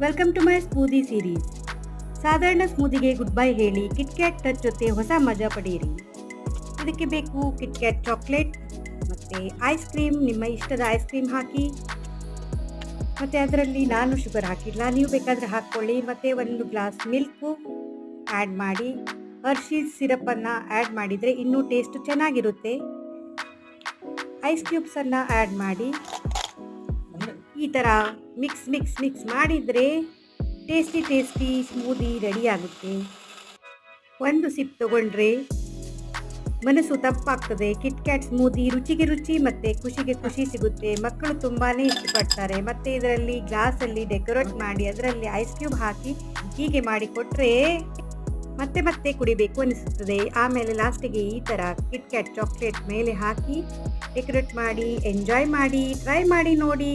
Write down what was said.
Welcome to my smoothie series ಸಾಧಾರಣ ಸ್ಮೂದಿಗೆ good bye ಹೇಳಿ ಕಿಟ್ ಕ್ಯಾಟ್ ಟಚ್ ಜೊತೆ ಹೊಸ ಮಜಾ ಪಡೆಯಿರಿ ಅದಕ್ಕೆ ಬೇಕು ಕಿಟ್ ಕ್ಯಾಟ್ ಚಾಕ್ಲೇಟ್ ಮತ್ತು ಐಸ್ ಕ್ರೀಮ್ ನಿಮ್ಮ ಇಷ್ಟದ ಐಸ್ ಕ್ರೀಮ್ ಹಾಕಿ. ಮತ್ತು ಅದರಲ್ಲಿ ನಾನು ಶುಗರ್ ಹಾಕಿಲ್ಲ, ನೀವು ಬೇಕಾದರೆ ಹಾಕ್ಕೊಳ್ಳಿ. ಮತ್ತು ಒಂದು ಗ್ಲಾಸ್ ಮಿಲ್ಕು ಆ್ಯಡ್ ಮಾಡಿ. ಹರ್ಷೀಸ್ ಸಿರಪ್ಪನ್ನು ಆ್ಯಡ್ ಮಾಡಿದರೆ ಇನ್ನೂ ಟೇಸ್ಟ್ ಚೆನ್ನಾಗಿರುತ್ತೆ. ಐಸ್ ಕ್ಯೂಬ್ಸನ್ನು ಆ್ಯಡ್ ಮಾಡಿ. ಈ ಥರ ಮಿಕ್ಸ್ ಮಿಕ್ಸ್ ಮಿಕ್ಸ್ ಮಾಡಿದರೆ ಟೇಸ್ಟಿ ಟೇಸ್ಟಿ ಸ್ಮೂದಿ ರೆಡಿ ಆಗುತ್ತೆ. ಒಂದು ಸಿಪ್ ತಗೊಂಡ್ರೆ ಮನಸ್ಸು ತಪ್ಪಾಗ್ತದೆ. ಕಿಟ್ ಕ್ಯಾಟ್ ಸ್ಮೂದಿ ರುಚಿಗೆ ರುಚಿ ಮತ್ತು ಖುಷಿಗೆ ಖುಷಿ ಸಿಗುತ್ತೆ. ಮಕ್ಕಳು ತುಂಬಾ ಇಷ್ಟಪಡ್ತಾರೆ. ಮತ್ತು ಇದರಲ್ಲಿ ಗ್ಲಾಸಲ್ಲಿ ಡೆಕೋರೇಟ್ ಮಾಡಿ ಅದರಲ್ಲಿ ಐಸ್ ಕ್ಯೂಬ್ ಹಾಕಿ ಹೀಗೆ ಮಾಡಿ ಕೊಟ್ಟರೆ ಮತ್ತೆ ಮತ್ತೆ ಕುಡಿಬೇಕು ಅನಿಸುತ್ತದೆ. ಆಮೇಲೆ ಲಾಸ್ಟಿಗೆ ಈ ಥರ ಕಿಟ್ ಕ್ಯಾಟ್ ಚಾಕ್ಲೇಟ್ ಮೇಲೆ ಹಾಕಿ ಡೆಕೋರೇಟ್ ಮಾಡಿ ಎಂಜಾಯ್ ಮಾಡಿ ಟ್ರೈ ಮಾಡಿ ನೋಡಿ.